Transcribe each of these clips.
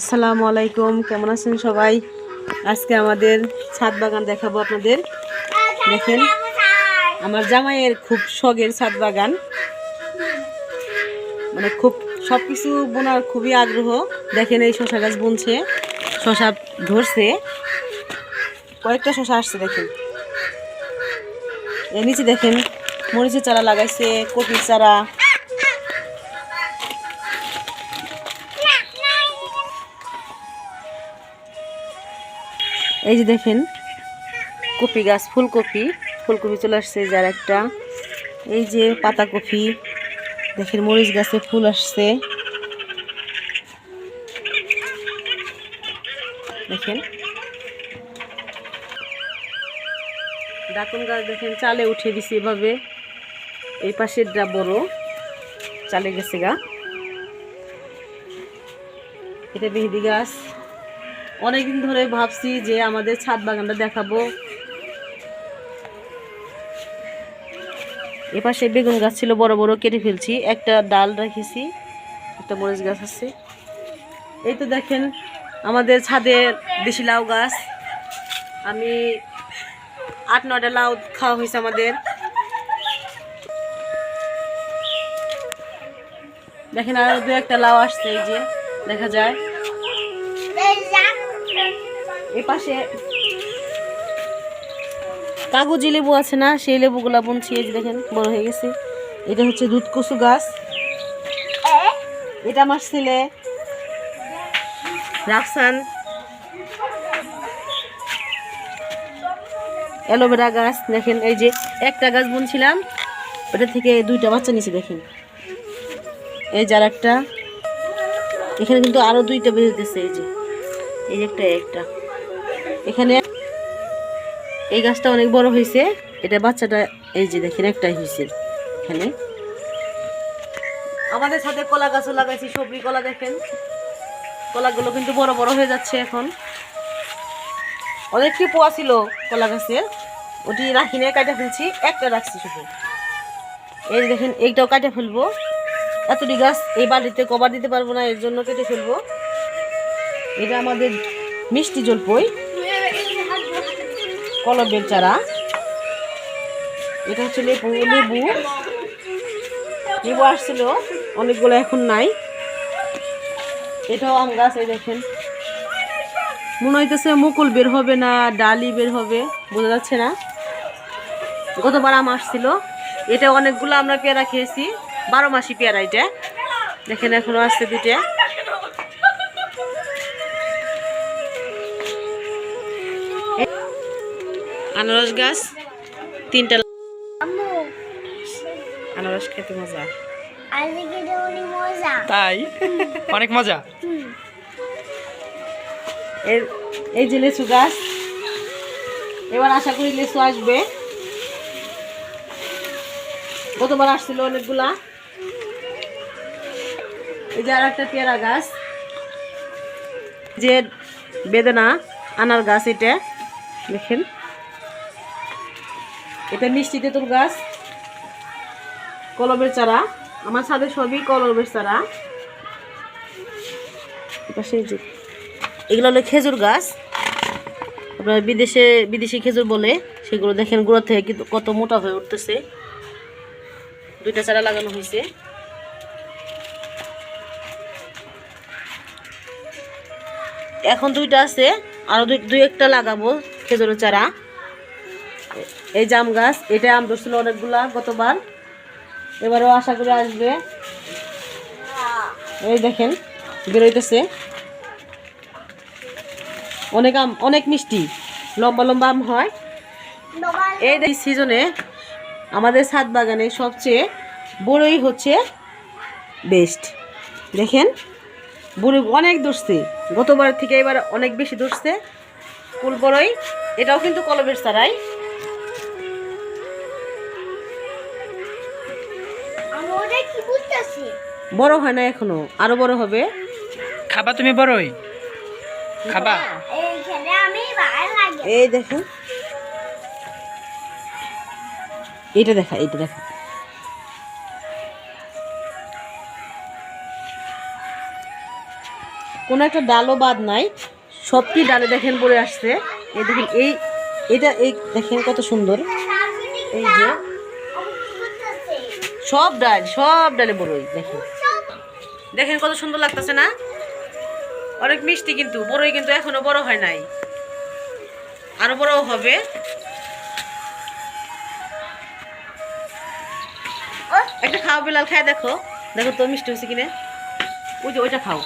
আসসালামু আলাইকুম, কেমন আছেন সবাই? আজকে আমাদের ছাদ বাগান দেখাবো আপনাদের। দেখেন, আমার জামাইয়ের খুব শখের ছাদ বাগান। মানে খুব সব কিছু বোনার খুবই আগ্রহ। দেখেন এই শশা গাছ বুনছে শশা ধরছে। কয়েকটা শশা আসছে, দেখেন। এর নিচে দেখেন, মরিচের চারা লাগাইছে, কপির চারা। এই যে দেখেন, কপি গাছ, ফুলকপি। ফুলকপি চলে আসছে, যার একটা। এই যে পাতাকপি, দেখেন মরিচ গাছে ফুল আসছে। দেখেন। ডাকুন গাছ দেখেন, চালে উঠে দিছি এভাবে। এই পাশের পাশেরটা বড়, চালে গেছে গা। এটা মেহেদি গাছ। অনেকদিন ধরে ভাবছি যে আমাদের ছাদ বাগানটা দেখাবো। এপাশে বেগুন গাছ ছিল, বড় বড় কেটে ফেলছি। একটা ডাল রেখেছি, একটা মরিচ গাছ আছে। এই তো দেখেন, আমাদের ছাদে দেশি লাউ গাছ। আমি আট, নয়টা লাউ খাওয়া হয়েছে আমাদের। দেখেন আর দু একটা লাউ আসছে, এই যে দেখা যায়। এই পাশে কাগজি লেবু আছে না, সেই লেবুগুলা বুনছি, এই যে দেখেন, বড় হয়ে গেছে। এটা হচ্ছে দুধ কচু গাছ। এটা আমার ছেলে, রাফসান। অ্যালোভেরা গাছ, দেখেন, এই যে একটা গাছ বুনছিলাম, ওটা থেকে দুইটা বাচ্চা নিচে দেখেন। এই যার একটা এখানে কিন্তু আরও দুইটা বেরোতেছে এই যে। এই যে একটা একটা। এখানে এই গাছটা অনেক বড় হয়েছে। এটা বাচ্চাটা, এই যে দেখেন, একটাই হয়েছে এখানে। আমাদের সাথে কলা গাছও লাগাইছি, সবজি কলা দেখেন। কলাগুলো কিন্তু বড় বড় হয়ে যাচ্ছে এখন। অনেক পোয়া ছিল কলা গাছের ওটি রাখি নিয়ে কাটা ফেলছি, একটা রাখছি শুধু। এই দেখেন, এইটাও কাটে ফেলব। এতটি গাছ এই বাড়িতে কভার দিতে পারব না, এর জন্য কেটে ফেলব। এটা আমাদের মিষ্টি জলপই। কলবের চারা। এটা হচ্ছে লেবু লেবু। লেবু আসছিল, অনেকগুলো এখন নাই। এটাও আম গাছ, এই দেখেন। মনে হইতেছে মুকুল বের হবে না, ডালি বের হবে, বোঝা যাচ্ছে না। গতবার আম আসছিল, এটা অনেকগুলো আমরা পেয়ারা খেয়েছি, বারো মাসি পেয়ারা এটা। দেখেন এখনও আসছে দুইটা। আনারস গাছ তিনটা আনারস খেতে মজা। তাই? অনেক মজা? এর এই যে লেচু গাছ এবার আশা করি লেচু আসবে। গতবার আসছিল অনেকগুলা। এই যে আর একটা পেয়ারা গাছ যে বেদনা আনার গাছ এটা। দেখেন। এটা মিষ্টি তেঁতুল গাছ, কলমের চারা। আমার ছাদে সবই কলমের চারা। এগুলো হলো খেজুর গাছ। আপনার বিদেশে, বিদেশি খেজুর বলে, সেগুলো দেখেন গোড়া থেকে কিন্তু কত মোটা হয়ে উঠতেছে। দুইটা চারা লাগানো হয়েছে। এখন দুইটা আছে, আরও দুই দুই একটা লাগাবো খেজুরের চারা। এই জাম গাছ, এটা আম ধরছিল অনেকগুলা গতবার। এবারও আশা করে আসবে। এই দেখেন, বেরোইতেছে। অনেক আম, অনেক মিষ্টি, লম্বা লম্বা আম হয়। এই সিজনে আমাদের ছাদ বাগানে সবচেয়ে বড়ই হচ্ছে বেস্ট দেখেন বড় অনেক ধরছে। গতবার থেকে এবার অনেক বেশি ধরছে। ফুল বড়ই, এটাও কিন্তু কলমের চারাই। বড় হয় না এখনও আরও বড় হবে। খাবা তুমি বড়ই? খাবা? এই দেখেন এটা দেখা। এটা দেখা। কোনো একটা ডালও বাদ নাই সবটি ডালে দেখেন পড়ে আসছে। এই দেখেন এই এটা এই দেখেন কত সুন্দর। এই যে। সব ডাল সব ডালে বড়ই দেখেন। দেখেন কত সুন্দর লাগতেছে না? অনেক মিষ্টি কিন্তু বড়ই কিন্তু এখনও বড় হয় নাই। আরও বড় হবে। একটা খাও বিলাল খায় দেখো। দেখো তো মিষ্টি হয়েছে কিনে? ওই যে ওইটা খাও।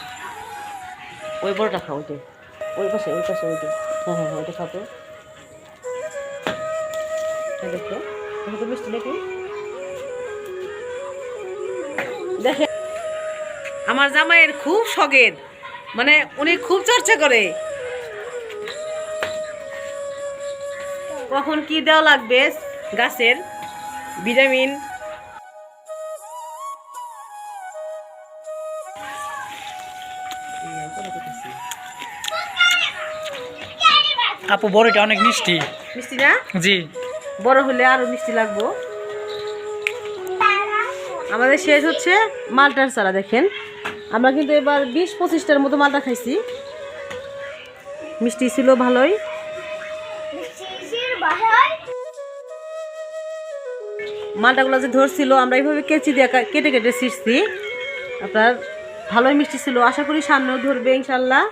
ওই বড়টা খাও ওই যে। ওই পাশে ওই পাশে ওইটা হ্যাঁ হ্যাঁ হ্যাঁ ওইটা খাও তো। হ্যাঁ, দেখো। দেখো তো মিষ্টি নাকি? দেখে আমার জামাইয়ের খুব শখের। মানে উনি খুব চর্চা করে। কখন কি দেওয়া লাগবে গাছের? ভিটামিন। আপু বড়ইটা অনেক মিষ্টি। মিষ্টি না? জি। বড় হলে আরও মিষ্টি লাগবো। আমাদের শেষ হচ্ছে মালটার চারা, দেখেন। আমরা কিন্তু এবার বিশ পঁচিশটার মতো মালটা খাইছি। মিষ্টি ছিল ভালোই। মালটাগুলো যে ধরছিল, আমরা এইভাবে কেচি দিয়ে কেটে কেটে ছিঁড়ছি। আপনার ভালোই মিষ্টি ছিল। আশা করি সামনেও ধরবে, ইনশাল্লাহ।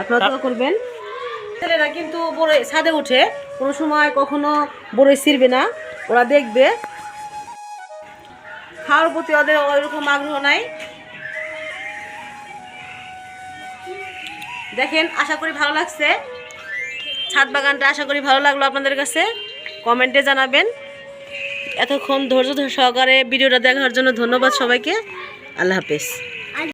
আপনারা দোয়া করবেন। ছেলেরা কিন্তু বড় ছাদে উঠে কোনো সময় কখনো বড়ই ছিঁড়বে না। ওরা দেখবে। খাওয়ার প্রতি ওদের ওইরকম আগ্রহ নাই। দেখেন, আশা করি ভালো লাগছে। ছাদ বাগানটা আশা করি ভালো লাগল আপনাদের কাছে। কমেন্টে জানাবেন। এতক্ষণ ধৈর্য সহকারে ভিডিওটা দেখার জন্য ধন্যবাদ সবাইকে। আল্লাহ হাফেজ।